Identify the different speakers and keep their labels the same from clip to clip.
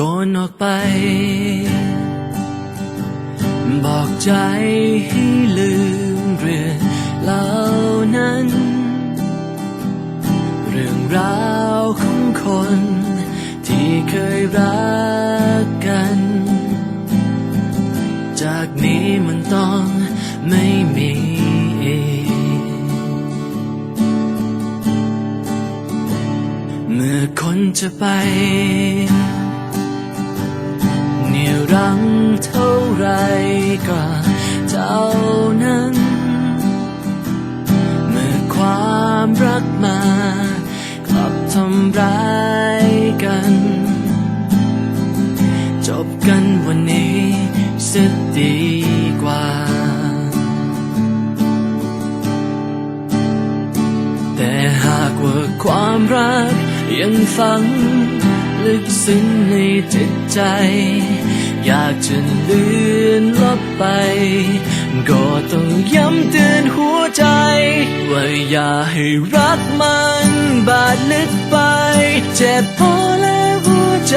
Speaker 1: กนออกไป บอกใจให้ลืมเรื่องเหล่านั้น เรื่องราวของคน ที่เคยรักกัน จากนี้มันต้องไม่มีอีกเมื่อคนจะไป รั้งเท่าไรก็เท่านั้น เมื่อความรักมากลับทำร้ายกัน จบกันวันนี้สียดีกว่า แต่หากว่าความรักยังฝัง ลึกซึ้งในจิตใจ อยากจะเลือนลบไป ก็ต้องย้ำเตือนหัวใจ ว่าอย่าให้รักมันบาดลึกไป เจ็บพอแล้วหัวใจ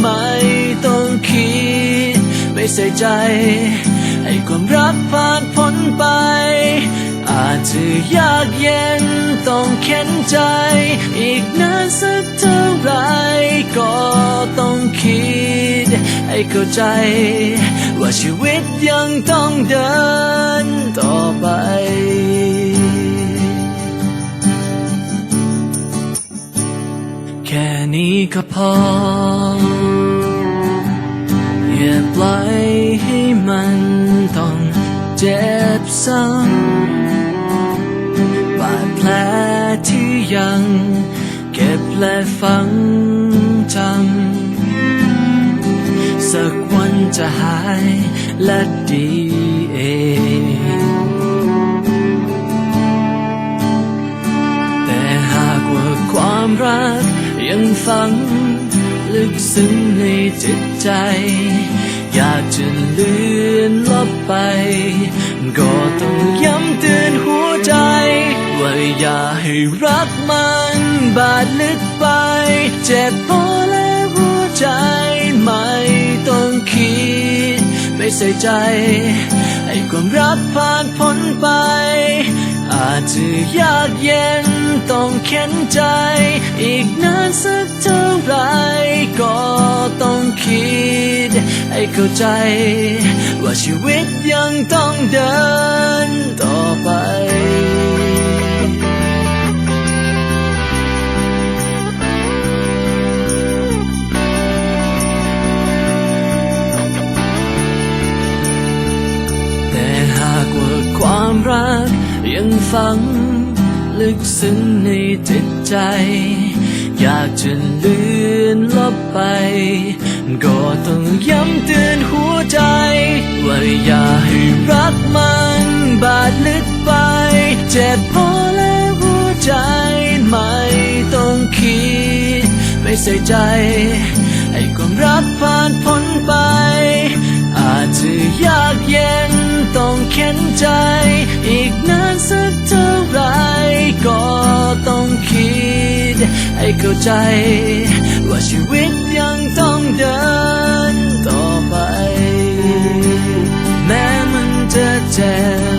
Speaker 1: ไม่ต้องคิด ไม่ใส่ใจ ให้ความรักผ่านพ้นไปอาจจะยากเย็นต้องเข็นใจ อีกนานสักเท่า เข้าใจ ว่าชีวิตยังต้องเดินต่อไปแค่นี้ก็พอ อย่าปล่อยให้มันต้องเจ็บซ้ำบาดแผลที่ยัง เก็บและฝัง จะหายและดีเองแต่หากว่าความรักยังฝัง ลึกซึ้งในจิตใจ อยากจะเลือนลบไป ก็ต้องย้ำเตือนหัวใจ ว่าอย่าให้รักมันบาดลึกไป เจ็บ ไม่ใส่ใจ ให้ความรักผ่านพ้นไป อาจจะยากเย็นต้องเข็นใจ อีกนานสักเท่าไรก็ต้องคิด ให้เข้าใจ ว่าชีวิตยังต้องเดินต่อไป ฝัง ลึกซึ้งในจิตใจ อยากจะเลือนลบไป ก็ต้องย้ำเตือนหัวใจ ว่าอย่าให้รักมันบาดลึกไป เจ็บพอแล้วหัวใจไม่ต้องคิด ไม่ใส่ใจ ให้ความรักผ่านพ้นไป อาจจะยากเย็นต้องเข็นใจ อีกนานสักเท่าไรก็ต้องคิด ให้เข้าใจ ว่าชีวิตยังต้องเดินต่อไป แม้มันจะเจ็บ